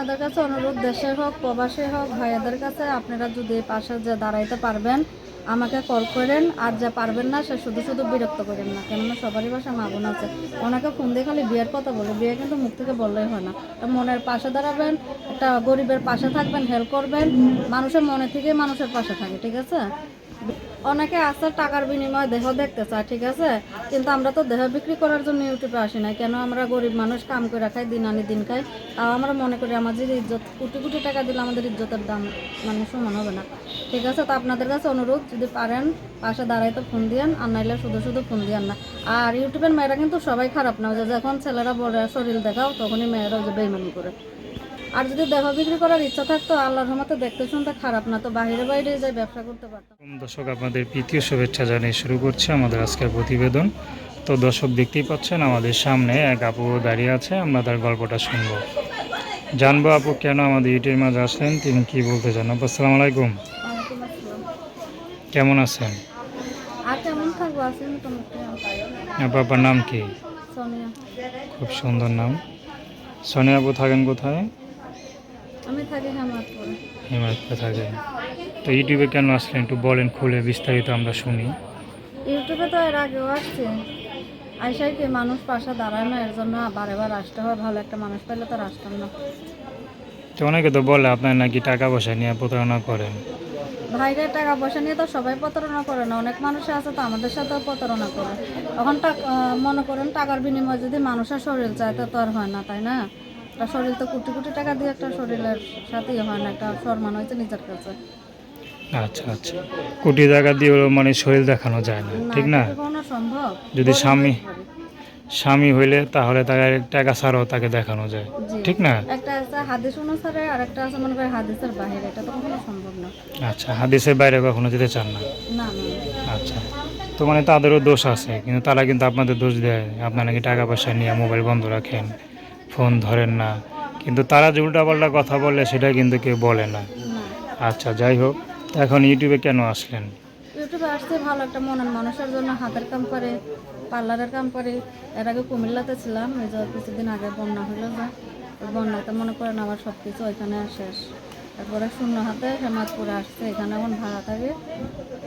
আপনাদের কাছে অনুরোধ দেশে হোক, প্রবাসে হোক, ভাইয়াদের কাছে আপনারা যদি পাশে যে দাঁড়াইতে পারবেন, আমাকে কল করেন। আর যা পারবেন না, সে শুধু শুধু বিরক্ত করেন না। কেননা সবারই বাসা মা বোন আছে। ওনাকে ফোন দিয়ে খালি বিয়ের কথা বলে। বিয়ে কিন্তু মুখ থেকে বললেই হয় না। মনের পাশে দাঁড়াবেন, একটা গরিবের পাশে থাকবেন হেল্প করবেন। মানুষের মনে থেকে মানুষের পাশে থাকে, ঠিক আছে? অনেকে আছে টাকার বিনিময়ে দেহ দেখতে চায়, ঠিক আছে? কিন্তু আমরা তো দেহ বিক্রি করার জন্য ইউটিউবে আসি না কেন আমরা গরিব মানুষ কাম করে খাই, দিন আনি দিন খাই? তাও আমরা মনে করি আমাদের ইজ্জত, কোটি কোটি টাকা দিলে আমাদের ইজ্জতের দাম মানে সমান হবে না। ঠিক আছে? তো আপনাদের কাছে অনুরোধ, যদি পারেন, পাশে দাঁড়াইতে ফোন দিয়েন, আর নাইলে শুধু শুধু ফোন দিয়েন না। আর ইউটিউবের মেয়েরা কিন্তু সবাই খারাপ না যে যখন ছেলেরা বড় শরীর দেখাও, তখনই মেয়েরা যে বেইমানি করে। আর যদি দেহ বিক্রি করার ইচ্ছা থাকতো আল্লাহর রহমতে দেখতে শুনতে খারাপ না তো বাইরে বাইরে যাই ব্যবসা করতে পারতাম। দর্শক আপনাদের প্রীতীয় শুভেচ্ছা জানিয়ে শুরু করছি আমাদের আজকের প্রতিবেদন। তো দর্শক দেখতেই পাচ্ছেন আমাদের সামনে এক আপু দাঁড়িয়ে আছে আমরা তার গল্পটা শুনব। জানব আপু কেন আমাদের ইউটিউবের মাঝে আসলেন? তিনি কি বলতে চান? আপু আসসালামু আলাইকুম। কেমন আছেন? আপু আপনার নাম কি? খুব সুন্দর নাম। সোনিয়া আপু থাকেন কোথায়? আমি থাকি হেমাদপুরে। হিমায়তপুরে থাকেন তো ইউটিউবে কেন আসলেন একটু বলেন খুলে বিস্তারিত আমরা শুনি। ইউটিউবে তো এর আগেও আসছে। আইসাই কি মানুষ পাশে দাঁড়ায় না এর জন্য বারে বার আসতে হয় ভালো একটা মানুষ পেলে তো আসতাম না। তো অনেকে তো বলে আপনার নাকি টাকা পয়সা নিয়ে প্রতারণা করেন। ভাইরে টাকা পয়সা নিয়ে তো সবাই প্রতারণা করে না অনেক মানুষ আছে তো আমাদের সাথেও প্রতারণা করে। এখন মনে করেন টাকার বিনিময়ে যদি মানুষের শরীর চায় তা তো আর হয় না তাই না? একটা শরীর তো কোটি কোটি টাকা দিয়ে একটা শরীরের সাথেই হয় না একটা সম্মান হয়েছে নিজের কাছে। আচ্ছা আচ্ছা। কোটি টাকা দিয়ে মানে শরীর দেখানো যায় না ঠিক না? কোনো সম্ভব? যদি স্বামী স্বামী হইলে তাহলে তাকে টাকা ছাড়াও তাকে দেখানো যায় ঠিক না? একটা আছে হাদিস অনুসারে আর একটা আছে মনে করে হাদিসের বাহিরে এটা তো কখনো সম্ভব না। আচ্ছা হাদিসের বাইরে কখনো যেতে চান না না না। আচ্ছা। তো মানে তাদেরও দোষ আছে কিন্তু তারা কিন্তু আপনাদের দোষ দেয় আপনার নাকি টাকা পয়সা নিয়ে মোবাইল বন্ধ রাখেন। ফোন ধরেন না। কিন্তু তারা যে উল্টাপাল্টা কথা বলে সেটা কিন্তু কেউ বলে না। আচ্ছা যাই হোক এখন ইউটিউবে কেন আসলেন? ইউটিউবে আসছে ভালো একটা মনের মানুষের জন্য হাতের কাম করে পার্লারের কাম করে। এর আগে কুমিল্লাতে ছিলাম এই যে কিছুদিন আগে বন্যা হইল যে বন্যাতে মনে করেন আমার সব কিছু ওইখানে শেষ। তারপরে শূন্য হাতে হেমাদপুরে আসছে এখানে এখন ভাড়া থাকে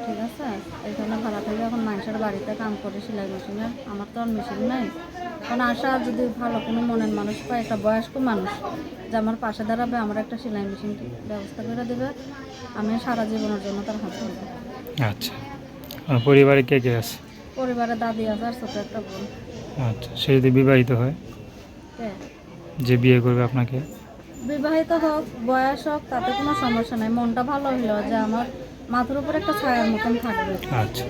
ঠিক আছে? এখানে ভাড়া থেকে এখন মানুষের বাড়িতে কাম করে সেলাই মেশিনের আমার তো আর মেশিন নাই। এখন আশা যদি ভালো কোনো মনের মানুষ পায় একটা বয়স্ক মানুষ যে আমার পাশে দাঁড়াবে আমার একটা সেলাই মেশিন ব্যবস্থা করে দেবে আমি সারা জীবনের জন্য তার হাত ধরবো। আচ্ছা। পরিবারে কে কে আছে? পরিবারে দাদি আছে আর ছোট একটা বোন। আচ্ছা সে যদি বিবাহিত হয়? যে বিয়ে করবে আপনাকে? বিবাহিত হোক বয়স হোক তাতে কোনো সমস্যা নাই। মনটা ভালো হইল যে আমার মাথার উপর একটা ছায়ার মতন থাকবে। আচ্ছা।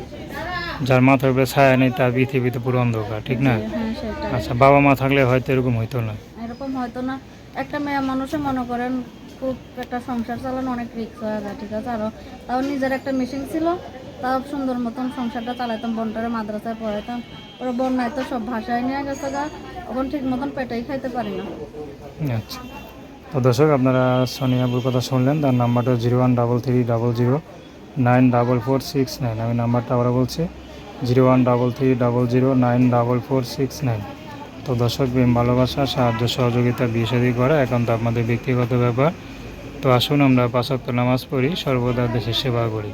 যার মাথার উপরে ছায়া নেই তার পৃথিবীতে পুরো অন্ধকার ঠিক না? হ্যাঁ আচ্ছা বাবা মা থাকলে হয়তো এরকম হইতো না। এরকম হয়তো না। একটা মেয়ে মানুষে মনে করেন খুব একটা সংসার চালানো অনেক রিক্স হয়ে যায় ঠিক আছে? আরও তাও নিজের একটা মেশিন ছিল তাও সুন্দর মতন সংসারটা চালাইতাম বোনটারে মাদ্রাসায় পড়াইতাম। ওরা বন্যায় তো সব ভাষায় নিয়ে গেছে গা। এখন ঠিক মতন পেটেই খাইতে পারি না। আচ্ছা। তো দর্শক আপনারা সোনিয়াবুর কথা শুনলেন তার নাম্বারটা zero one double three double zero nine double four six nine. আমি নাম্বারটা আবার বলছি zero one double three double zero nine double four six nine. তো দর্শক, প্রেম, ভালোবাসা, সাহায্য, সহযোগিতা, বিয়ে করা একান্ত আপনাদের ব্যক্তিগত ব্যাপার। তো আসুন আমরা পাঁচাত্তর নামাজ পড়ি, সর্বদা দেশের সেবা করি।